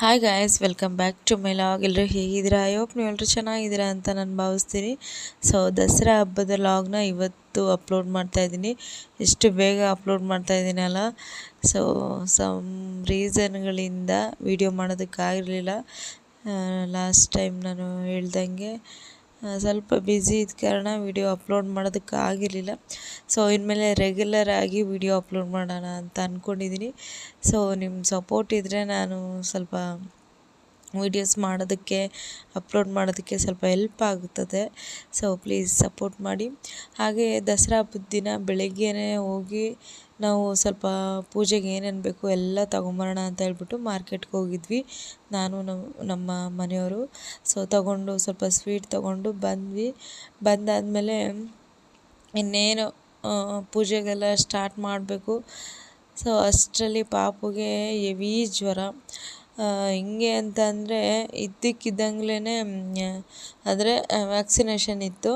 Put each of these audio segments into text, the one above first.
Hi guys welcome back to my vlog ಎಲ್ಲರೂ ಹೇಗಿದ್ದೀರಾ? I hope ನೀವು ಎಲ್ಲರೂ ಚೆನ್ನಾಗಿದ್ದೀರಾ ಅಂತ ನಾನು ಭಾವಿಸ್ತೀನಿ. ಸೊ ದಸರಾ ಹಬ್ಬದ ಲಾಗ್ನ ಇವತ್ತು ಅಪ್ಲೋಡ್ ಮಾಡ್ತಾ ಇದ್ದೀನಿ. ಎಷ್ಟು ಬೇಗ ಅಪ್ಲೋಡ್ ಮಾಡ್ತಾ ಇದ್ದೀನಲ್ಲ ಸೊ ಸಮ್ ರೀಸನ್ಗಳಿಂದ ವಿಡಿಯೋ ಮಾಡೋದಕ್ಕಾಗಿರಲಿಲ್ಲ. ಲಾಸ್ಟ್ ಟೈಮ್ ನಾನು ಹೇಳ್ದಂಗೆ ಸ್ವಲ್ಪ ಬ್ಯುಸಿ ಇದ್ದ ಕಾರಣ ವಿಡಿಯೋ ಅಪ್ಲೋಡ್ ಮಾಡೋದಕ್ಕೆ ಆಗಿರಲಿಲ್ಲ. ಸೊ ಇನ್ಮೇಲೆ ರೆಗ್ಯುಲರ್ ಆಗಿ ವಿಡಿಯೋ ಅಪ್ಲೋಡ್ ಮಾಡೋಣ ಅಂತ ಅಂದ್ಕೊಂಡಿದ್ದೀನಿ ಸೊ ನಿಮ್ಮ ಸಪೋರ್ಟ್ ಇದ್ದರೆ ನಾನು ಸ್ವಲ್ಪ ವೀಡಿಯೋಸ್ ಮಾಡೋದಕ್ಕೆ ಅಪ್ಲೋಡ್ ಮಾಡೋದಕ್ಕೆ ಸ್ವಲ್ಪ ಹೆಲ್ಪ್ ಆಗುತ್ತದೆ. ಸೊ ಪ್ಲೀಸ್ ಸಪೋರ್ಟ್ ಮಾಡಿ. ಹಾಗೆ ದಸರಾ ಹಬ್ಬದ ದಿನ ಬೆಳಗ್ಗೆನೇ ಹೋಗಿ ನಾವು ಸ್ವಲ್ಪ ಪೂಜೆಗೆ ಏನೇನು ಬೇಕು ಎಲ್ಲ ತೊಗೊಂಬರೋಣ ಅಂತ ಹೇಳ್ಬಿಟ್ಟು ಮಾರ್ಕೆಟ್ಗೆ ಹೋಗಿದ್ವಿ. ನಾನು ನಮ್ಮ ನಮ್ಮ ಮನೆಯವರು. ಸೊ ತಗೊಂಡು ಸ್ವಲ್ಪ ಸ್ವೀಟ್ ತೊಗೊಂಡು ಬಂದ್ವಿ. ಬಂದಾದಮೇಲೆ ಇನ್ನೇನು ಪೂಜೆಗೆಲ್ಲ ಸ್ಟಾರ್ಟ್ ಮಾಡಬೇಕು. ಸೊ ಅಷ್ಟರಲ್ಲಿ ಪಾಪುಗೆ ಹೆವಿ ಜ್ವರ. ಹಿಂಗೆ ಅಂತ ಅಂದರೆ ಇದ್ದಕ್ಕಿದ್ದಂಗ್ಲೇ ಅಂದರೆ ವ್ಯಾಕ್ಸಿನೇಷನ್ ಇತ್ತು.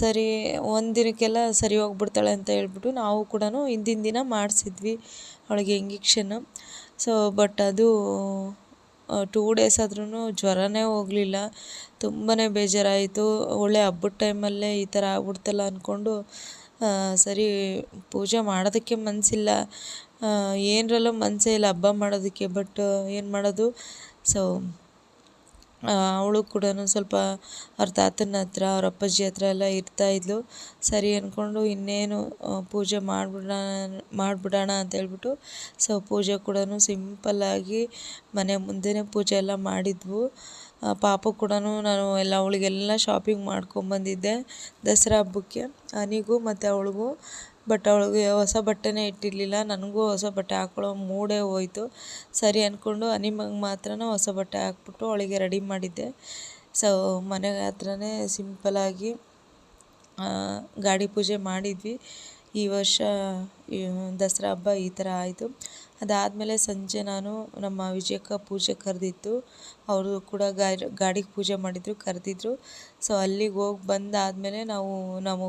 ಸರಿ, ಒಂದು ಸರಿ ಹೋಗ್ಬಿಡ್ತಾಳೆ ಅಂತ ಹೇಳ್ಬಿಟ್ಟು ನಾವು ಕೂಡ ಹಿಂದಿನ ದಿನ ಮಾಡಿಸಿದ್ವಿ ಅವಳಿಗೆ ಇಂಜೆಕ್ಷನ್ನು ಸೊ ಬಟ್ ಅದು ಟೂ ಡೇಸ್ ಆದ್ರೂ ಜ್ವರನೇ ಹೋಗಲಿಲ್ಲ. ತುಂಬಾ ಬೇಜಾರಾಯಿತು. ಒಳ್ಳೆ ಹಬ್ಬದ ಟೈಮಲ್ಲೇ ಈ ಥರ ಆಗ್ಬಿಡ್ತಲ್ಲ ಅಂದ್ಕೊಂಡು ಸರಿ, ಪೂಜೆ ಮಾಡೋದಕ್ಕೆ ಮನಸ್ಸಿಲ್ಲ ಏನರಲ್ಲೂ ಮನಸ್ಸೇ ಇಲ್ಲ ಹಬ್ಬ ಮಾಡೋದಕ್ಕೆ ಬಟ್ ಏನು ಮಾಡೋದು? ಸೊ ಅವಳು ಕೂಡ ಸ್ವಲ್ಪ ಅವ್ರ ತಾತನ ಹತ್ರ, ಅವ್ರ ಅಪ್ಪಾಜಿ ಹತ್ರ ಎಲ್ಲ ಇರ್ತಾಯಿದ್ಲು ಸರಿ ಅಂದ್ಕೊಂಡು ಇನ್ನೇನು ಪೂಜೆ ಮಾಡಿಬಿಡೋಣ ಮಾಡಿಬಿಡೋಣ ಅಂತ ಹೇಳ್ಬಿಟ್ಟು ಸೊ ಪೂಜೆ ಕೂಡ ಸಿಂಪಲ್ಲಾಗಿ ಮನೆ ಮುಂದೆನೇ ಪೂಜೆ ಎಲ್ಲ ಮಾಡಿದ್ವು. ಪಾಪ ಪಾಪು ಕೂಡ ನಾನು ಎಲ್ಲ ಅವಳಿಗೆಲ್ಲ ಶಾಪಿಂಗ್ ಮಾಡ್ಕೊಂಬಂದಿದ್ದೆ ದಸರಾ ಹಬ್ಬಕ್ಕೆ, ಅನಿಗೂ ಮತ್ತು ಅವಳಿಗೂ. ಬಟ್ ಅವಳಿಗೆ ಹೊಸ ಬಟ್ಟೆನೇ ಇಟ್ಟಿರಲಿಲ್ಲ. ನನಗೂ ಹೊಸ ಬಟ್ಟೆ ಹಾಕೊಳ್ಳೋ ಮೂಡೇ ಹೋಯ್ತು. ಸರಿ ಅಂದ್ಕೊಂಡು ಅನಿಮಂಗೆ ಮಾತ್ರ ಹೊಸ ಬಟ್ಟೆ ಹಾಕ್ಬಿಟ್ಟು ಅವಳಿಗೆ ರೆಡಿ ಮಾಡಿದ್ದೆ. ಸೊ ಮನೆ ಹತ್ರನೇ ಸಿಂಪಲಾಗಿ ಗಾಡಿ ಪೂಜೆ ಮಾಡಿದ್ವಿ. ಈ ವರ್ಷ ದಸರಾ ಹಬ್ಬ ಈ ಥರ ಆಯಿತು. ಅದಾದಮೇಲೆ ಸಂಜೆ ನಾನು ನಮ್ಮ ವಿಜಯಕ್ಕ ಪೂಜೆ ಕರೆದಿತ್ತು. ಅವರು ಕೂಡ ಗಾಡಿ, ಗಾಡಿಗೆ ಪೂಜೆ ಮಾಡಿದರು, ಕರೆದಿದ್ರು. ಸೊ ಅಲ್ಲಿಗೆ ಹೋಗಿ ಬಂದಾದಮೇಲೆ ನಾವು ನಾವು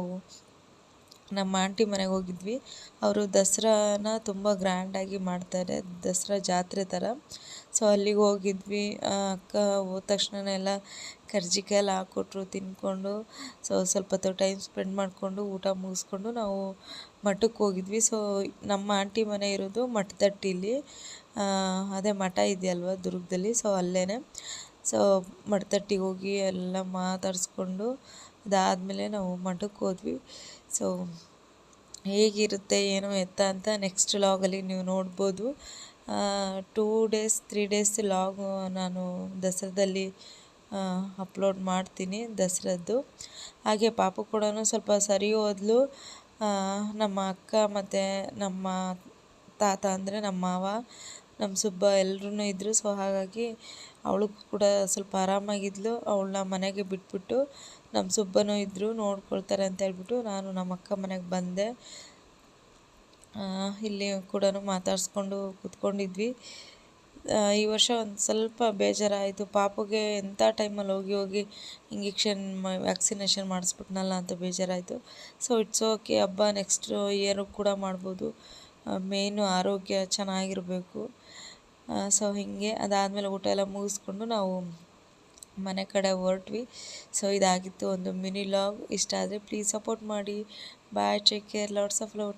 ನಮ್ಮ ಆಂಟಿ ಮನೆಗೆ ಹೋಗಿದ್ವಿ. ಅವರು ದಸರಾನ ತುಂಬ ಗ್ರ್ಯಾಂಡಾಗಿ ಮಾಡ್ತಾರೆ. ದಸರಾ ಜಾತ್ರೆ ಥರ ಸೊ ಅಲ್ಲಿಗೆ ಹೋಗಿದ್ವಿ. ಅಕ್ಕ ಹೋದ ತಕ್ಷಣ ಎಲ್ಲ ಕರ್ಜಿಕಾಯಿ ಎಲ್ಲ ಹಾಕ್ಕೊಟ್ರು ತಿಂದ್ಕೊಂಡು ಸೊ ಸ್ವಲ್ಪ ಹೊತ್ತು ಟೈಮ್ ಸ್ಪೆಂಡ್ ಮಾಡಿಕೊಂಡು, ಊಟ ಮುಗಿಸ್ಕೊಂಡು ನಾವು ಮಠಕ್ಕೆ ಹೋಗಿದ್ವಿ. ಸೊ ನಮ್ಮ ಆಂಟಿ ಮನೆ ಇರೋದು ಮಠದಟ್ಟಿಲಿ ಅದೇ ಮಠ ಇದೆಯಲ್ವ ದುರ್ಗದಲ್ಲಿ? ಸೊ ಅಲ್ಲೇ ಸೊ ಮಠದಟ್ಟಿಗೆ ಹೋಗಿ ಎಲ್ಲ ಮಾತಾಡಿಸ್ಕೊಂಡು ಅದಾದಮೇಲೆ ನಾವು ಮಠಕ್ಕೆ ಹೋದ್ವಿ. ಸೊ ಹೇಗಿರುತ್ತೆ, ಏನು ಎತ್ತ ಅಂತ ನೆಕ್ಸ್ಟ್ ಲಾಗಲ್ಲಿ ನೀವು ನೋಡ್ಬೋದು. Two days three days vlog ನಾನು ದಸರಾದಲ್ಲಿ ಅಪ್ಲೋಡ್ ಮಾಡ್ತೀನಿ ದಸರದ್ದು. ಹಾಗೆ ಪಾಪ ಕೂಡ ಸ್ವಲ್ಪ ಸರಿ ಹೋದ್ಲು. ನಮ್ಮ ಅಕ್ಕ ಮತ್ತು ನಮ್ಮ ತಾತ ಅಂದರೆ ನಮ್ಮ ಮಾವ, ನಮ್ಮ ಸುಬ್ಬ ಎಲ್ಲರೂ ಇದ್ದರು ಸೊ ಹಾಗಾಗಿ ಅವಳು ಕೂಡ ಸ್ವಲ್ಪ ಆರಾಮಾಗಿದ್ಲು. ಅವಳನ್ನ ಮನೆಗೆ ಬಿಟ್ಬಿಟ್ಟು ನಮ್ಮ ಸುಬ್ಬನೂ ಇದ್ದರು ನೋಡ್ಕೊಳ್ತಾರೆ ಅಂತ ಹೇಳ್ಬಿಟ್ಟು ನಾನು ನಮ್ಮ ಅಕ್ಕ ಮನೆಗೆ ಬಂದೆ. ಇಲ್ಲಿ ಕೂಡ ಮಾತಾಡಿಸ್ಕೊಂಡು ಕೂತ್ಕೊಂಡಿದ್ವಿ. ಈ ವರ್ಷ ಒಂದು ಸ್ವಲ್ಪ ಬೇಜಾರಾಯಿತು. ಪಾಪುಗೆ ಎಂಥ ಟೈಮಲ್ಲಿ ಹೋಗಿ ಹೋಗಿ ಇಂಜೆಕ್ಷನ್ ವ್ಯಾಕ್ಸಿನೇಷನ್ ಮಾಡಿಸ್ಬಿಟ್ನಲ್ಲ ಅಂತ ಬೇಜಾರಾಯಿತು. ಸೊ ಇಟ್ಸ್ ಓಕೆ ಹಬ್ಬ ನೆಕ್ಸ್ಟ್ ಇಯರು ಕೂಡ ಮಾಡ್ಬೋದು. ಮೇಯ್ನು ಆರೋಗ್ಯ ಚೆನ್ನಾಗಿರಬೇಕು. ಸೊ ಹೀಗೆ ಅದಾದಮೇಲೆ ಊಟ ಎಲ್ಲ ಮುಗಿಸ್ಕೊಂಡು ನಾವು ಮನೆ ಕಡೆ ಹೊರಟ್ವಿ. ಸೊ ಇದಾಗಿತ್ತು ಒಂದು ಮಿನಿ ಲಾಗ್ ಇಷ್ಟ ಆದರೆ ಪ್ಲೀಸ್ ಸಪೋರ್ಟ್ ಮಾಡಿ. Bye take care lots of love